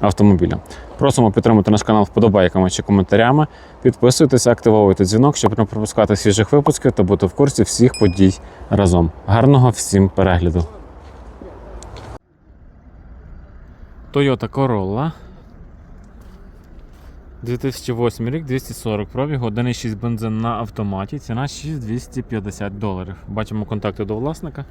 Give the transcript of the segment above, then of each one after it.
автомобіля. Просимо підтримати наш канал вподобайками чи коментарями. Підписуйтесь, активовуйте дзвінок, щоб не пропускати свіжих випусків та бути в курсі всіх подій разом. Гарного всім перегляду! Toyota Corolla 2008 рік, 240 пробігу, 1,6 бензин на автоматі, ціна 6250 доларів. Бачимо контакти до власника.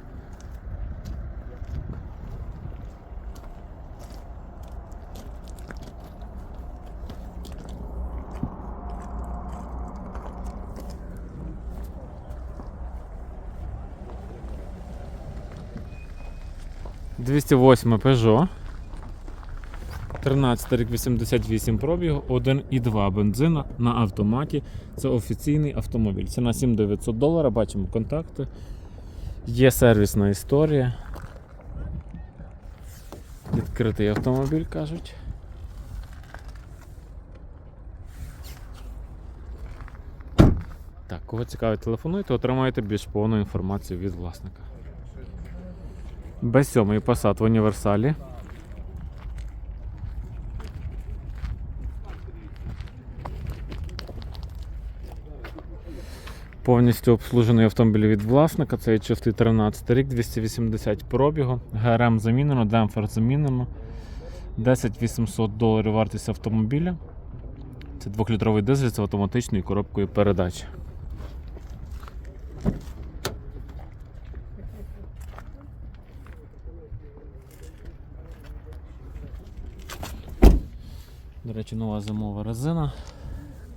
Двісті восьме Peugeot. 13 рік 88 пробігу, 1,2 бензина на автоматі. Це офіційний автомобіль. Ціна 7900 доларів, бачимо контакти. Є сервісна історія. Відкритий автомобіль кажуть. Так, кого цікавить, телефонуйте, отримаєте більш повну інформацію від власника. Б7 Passat в універсалі. Повністю обслужений автомобіль від власника. Це чистий 13 рік, 280 пробігу. ГРМ замінено, демпфер замінено. 10 800 доларів вартість автомобіля. Це 2-літровий дизель з автоматичною коробкою передач. Речі, нова зимова резина.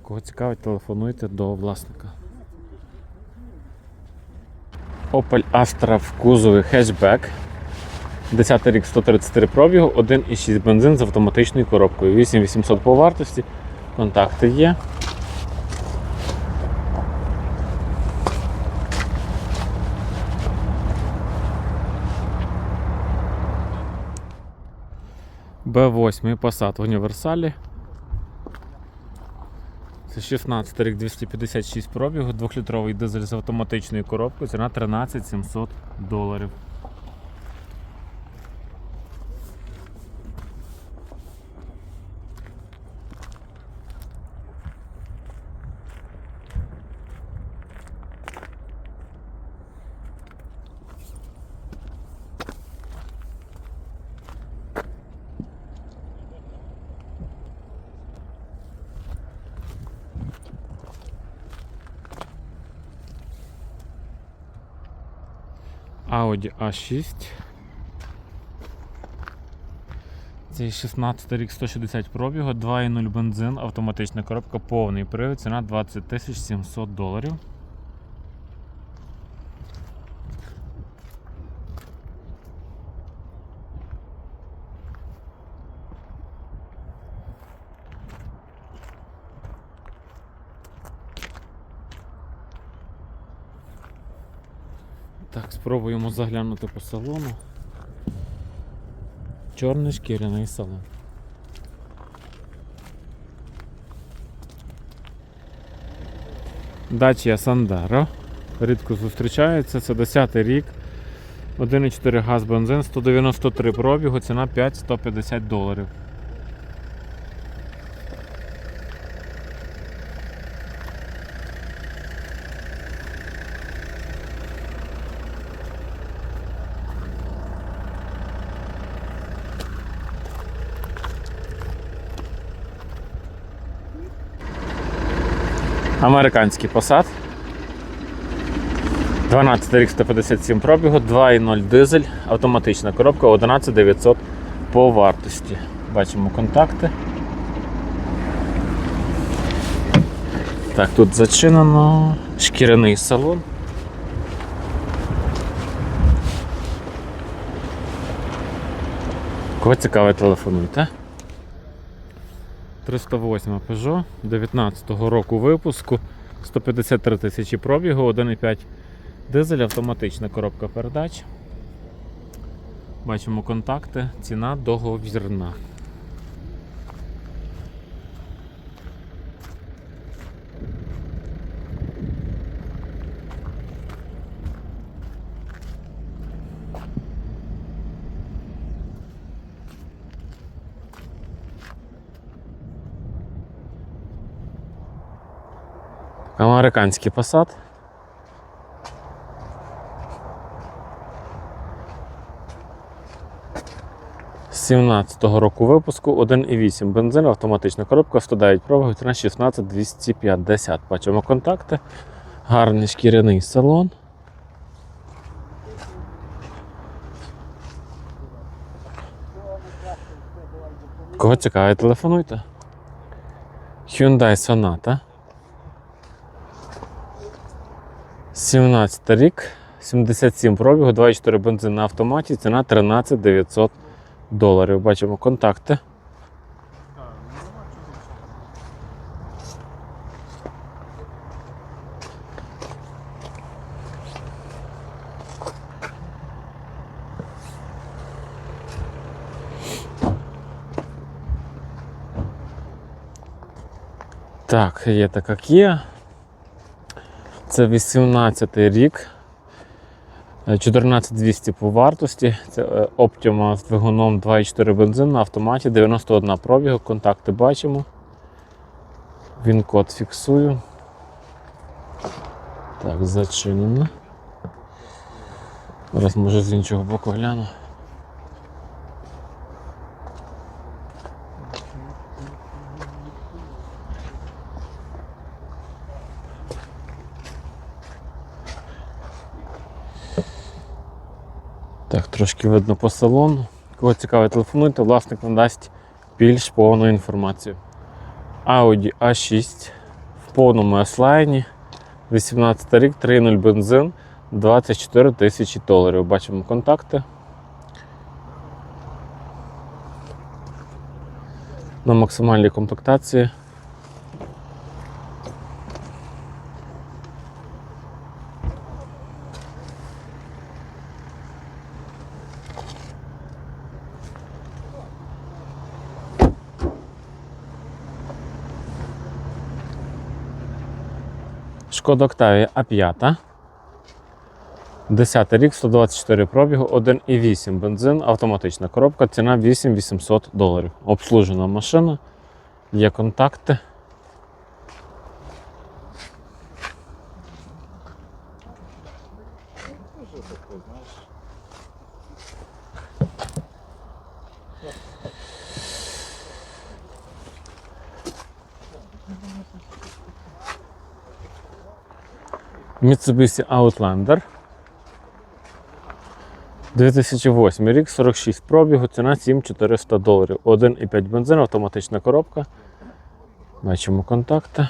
Кого цікавить, телефонуйте до власника. Opel Astra в кузові хетчбек. 10 рік 133 пробігу, 1,6 бензин з автоматичною коробкою. 8800 по вартості. Контакти є. Б8 Passat в універсалі. Це 16 рік 256 пробігу, 2-літровий дизель з автоматичною коробкою, ціна 13 700 доларів. Audi A6. Це 16 рік 160 пробігу, 2,0 бензин, автоматична коробка, повний привід, ціна 20 700 доларів. Так, спробуємо заглянути по салону. Чорний шкіряний салон. Dacia Sandero. Рідко зустрічається, це 10 рік. 1,4 газ бензин, 193 пробігу, ціна 5150 доларів. Американський Passat. 12 рік 157 пробігу, 2,0 дизель, автоматична коробка 11900 по вартості. Бачимо контакти. Так, тут зачинено. Шкіряний салон. Кого цікаве, телефонуйте. 308 Peugeot 19-го року випуску, 153 тисячі пробігу, 1,5 дизель, автоматична коробка передач. Бачимо контакти, ціна договірна. Американський Passat. З 17-го року випуску 1,8 бензин, автоматична коробка, 109 пробігів, ціна 16 250. Бачимо контакти. Гарний шкіряний салон. Кого цікавить, телефонуйте. Hyundai Sonata. 17 рік, 77 пробігу, 2,4 бензин на автоматі, ціна 13 900 доларів. Бачимо контакти. Так, є така Kia. Це 18 рік. Е, 14200 по вартості. Це е, Optima з двигуном 2,4 бензин на автоматі, 91 пробігу, контакти бачимо. Він код фіксую. Так, зачинено. Зараз може з іншого боку гляну. Так, трошки видно по салону. Кого цікаво, телефонуйте, власник надасть більш повну інформацію. Audi A6 в повному S-лайні, 18 рік, 3.0 бензин, 24 тисячі доларів. Бачимо контакти. На максимальній комплектації. Шкода Octavia А5. 10 рік, 124 пробігу, 1,8 бензин, автоматична коробка, ціна 8800 доларів. Обслужена машина, є контакти. Mitsubishi Outlander. 2008 рік, 46 пробігу, ціна 7400 доларів. 1,5 бензин, автоматична коробка. Бачимо контакти.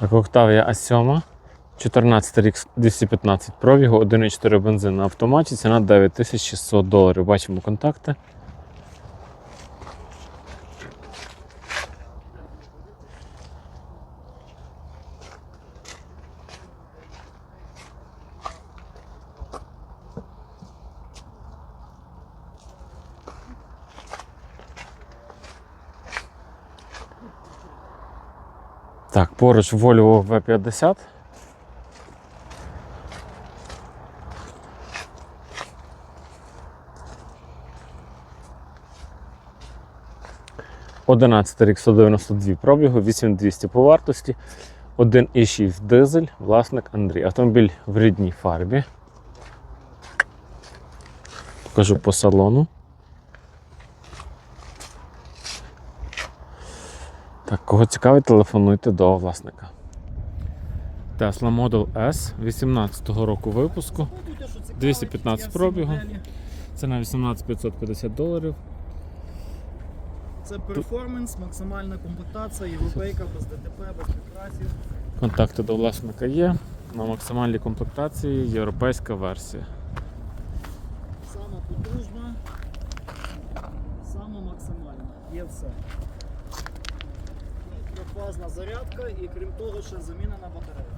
Так, Octavia A7. 14 рік 215 пробігу, 1,4 бензин на автоматі, ціна 9600 доларів. Бачимо контакти. Так, поруч Volvo V50. Одинадцятий рік 192 пробігу, 8200 по вартості, 1,6 дизель, власник Андрій. Автомобіль в рідній фарбі. Покажу по салону. Так, кого цікавить, телефонуйте до власника. Tesla Model S 18-го року випуску. 215 пробігу. Ціна 18 550 доларів. Це перформанс, максимальна комплектація, європейка, без ДТП, без прикрасів. Контакти до власника є. На максимальній комплектації європейська версія. Сама потужна, сама максимальна. Є все. І Трьохфазна зарядка і крім того, ще замінена батарея.